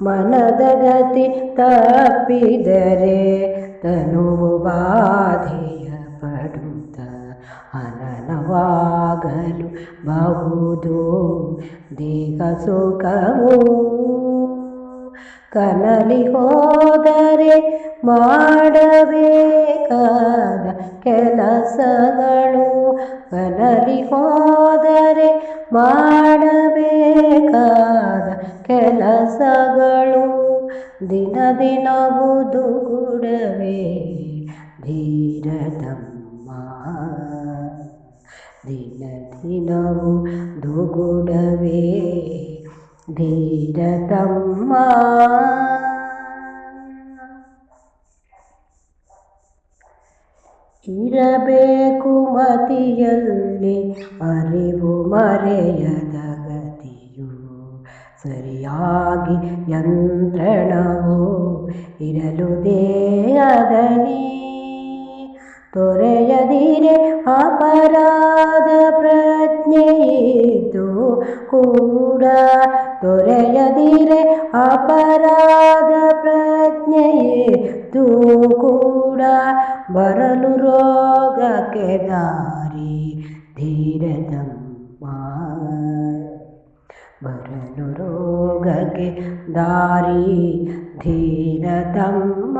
ಮನದ ಗತಿ ತಪ್ಪಿದರೆ ತನುವು ಬಾಧೆಯ ಪಡುತ್ತ ಅನನವಾಗಲು ಬಹುದು. ದೇಹ ಸುಖವು ಕನಲಿ ಹೋದರೆ ಮಾಡಬೇಕಾದ ಕೆಲಸಗಳು ಕನಲಿ ಹೋದರೆ ಮಾಡಬೇಕಾದ ದಿನ ದಿನವುದು ಗುಡವೇ ಧೀರತಮ್ಮ ದಿನ ದಿನವು ದುಗುಡವೇ ಧೀರತಮ್ಮ ಇರಬೇಕು ಮತಿಯಲ್ಲಿ ಅರಿವು ಮರೆಯದ ಗತಿಯು ಸರಿಯಾಗಿ ಯಂತ್ರಣವು ಇರಲು ದೇಹದಲ್ಲಿ ತೊರೆಯದಿರೆ ಅಪರಾಧ ಪ್ರಜ್ಞೆಯಿದ್ದು ಕೂಡ ತೊರೆಯದಿರೆ ಅಪರಾಧ ಪ್ರಜ್ಞೆಯಿದ್ದು ಕೂಡ ಬರಲು ರೋಗಕ್ಕೆ ದಾರಿ ಧೀರತಮ್ಮ ಬರಲು ರೋಗಕ್ಕೆ ದಾರಿ ಧೀರತಮ್ಮ